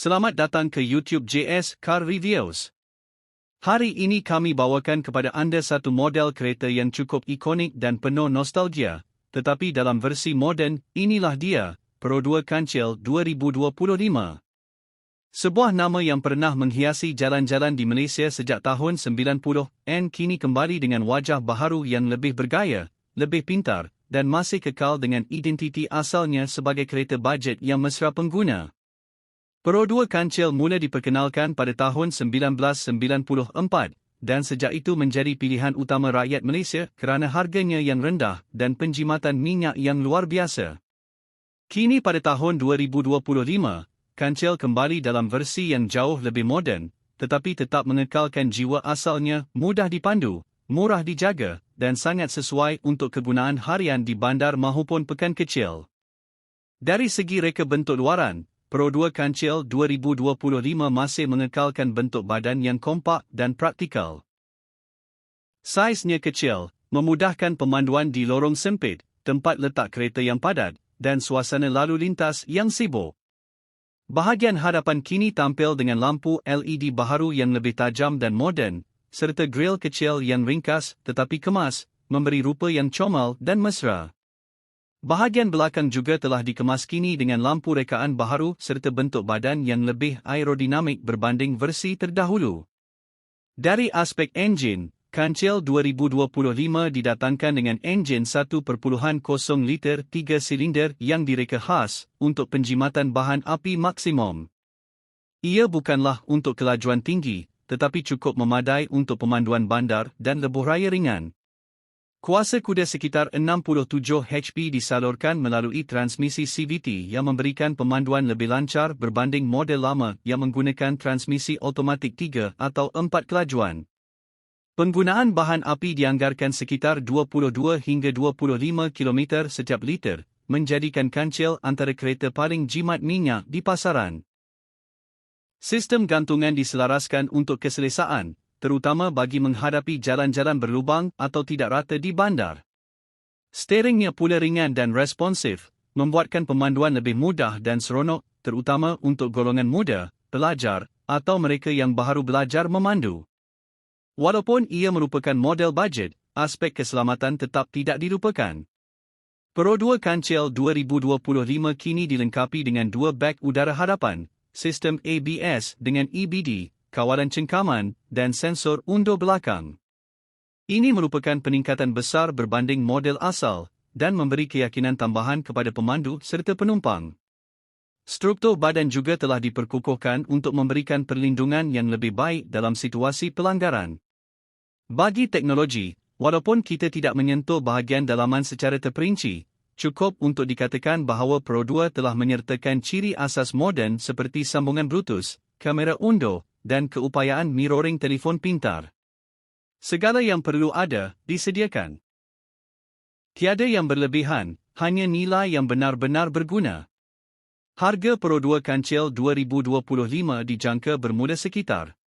Selamat datang ke YouTube JS Car Reviews. Hari ini kami bawakan kepada anda satu model kereta yang cukup ikonik dan penuh nostalgia, tetapi dalam versi moden, inilah dia, Pro 2 Kancil 2025. Sebuah nama yang pernah menghiasi jalan-jalan di Malaysia sejak tahun 90-an kini kembali dengan wajah baharu yang lebih bergaya, lebih pintar, dan masih kekal dengan identiti asalnya sebagai kereta bajet yang mesra pengguna. Pro 2 kancil mula diperkenalkan pada tahun 1994 dan sejak itu menjadi pilihan utama rakyat Malaysia kerana harganya yang rendah dan penjimatan minyak yang luar biasa. Kini pada tahun 2025, kancil kembali dalam versi yang jauh lebih moden, tetapi tetap mengekalkan jiwa asalnya mudah dipandu, murah dijaga dan sangat sesuai untuk kegunaan harian di bandar maupun pekan kecil. Dari segi reka bentuk luaran, Pro 2 Kancil 2025 masih mengekalkan bentuk badan yang kompak dan praktikal. Saiznya kecil, memudahkan pemanduan di lorong sempit, tempat letak kereta yang padat, dan suasana lalu lintas yang sibuk. Bahagian hadapan kini tampil dengan lampu LED baharu yang lebih tajam dan moden, serta grill kecil yang ringkas tetapi kemas, memberi rupa yang comel dan mesra. Bahagian belakang juga telah dikemas kini dengan lampu rekaan baharu serta bentuk badan yang lebih aerodinamik berbanding versi terdahulu. Dari aspek enjin, Kancil 2025 didatangkan dengan enjin 1.0 liter 3 silinder yang direka khas untuk penjimatan bahan api maksimum. Ia bukanlah untuk kelajuan tinggi, tetapi cukup memadai untuk pemanduan bandar dan lebuh raya ringan. Kuasa kuda sekitar 67 HP disalurkan melalui transmisi CVT yang memberikan pemanduan lebih lancar berbanding model lama yang menggunakan transmisi automatik 3 atau 4 kelajuan. Penggunaan bahan api dianggarkan sekitar 22 hingga 25 km setiap liter, menjadikan kancil antara kereta paling jimat minyak di pasaran. Sistem gantungan diselaraskan untuk keselesaan, terutama bagi menghadapi jalan-jalan berlubang atau tidak rata di bandar. Steeringnya pula ringan dan responsif, membuatkan pemanduan lebih mudah dan seronok, terutama untuk golongan muda, pelajar, atau mereka yang baru belajar memandu. Walaupun ia merupakan model budget, aspek keselamatan tetap tidak dilupakan. Pro 2 Kancil 2025 kini dilengkapi dengan dua beg udara hadapan, sistem ABS dengan EBD, kawalan cengkaman, dan sensor undur belakang. Ini merupakan peningkatan besar berbanding model asal dan memberi keyakinan tambahan kepada pemandu serta penumpang. Struktur badan juga telah diperkukuhkan untuk memberikan perlindungan yang lebih baik dalam situasi pelanggaran. Bagi teknologi, walaupun kita tidak menyentuh bahagian dalaman secara terperinci, cukup untuk dikatakan bahawa Pro 2 telah menyertakan ciri asas moden seperti sambungan Bluetooth, kamera undur, dan keupayaan mirroring telefon pintar. Segala yang perlu ada, disediakan. Tiada yang berlebihan, hanya nilai yang benar-benar berguna. Harga Pro 2 Kancil 2025 dijangka bermula sekitar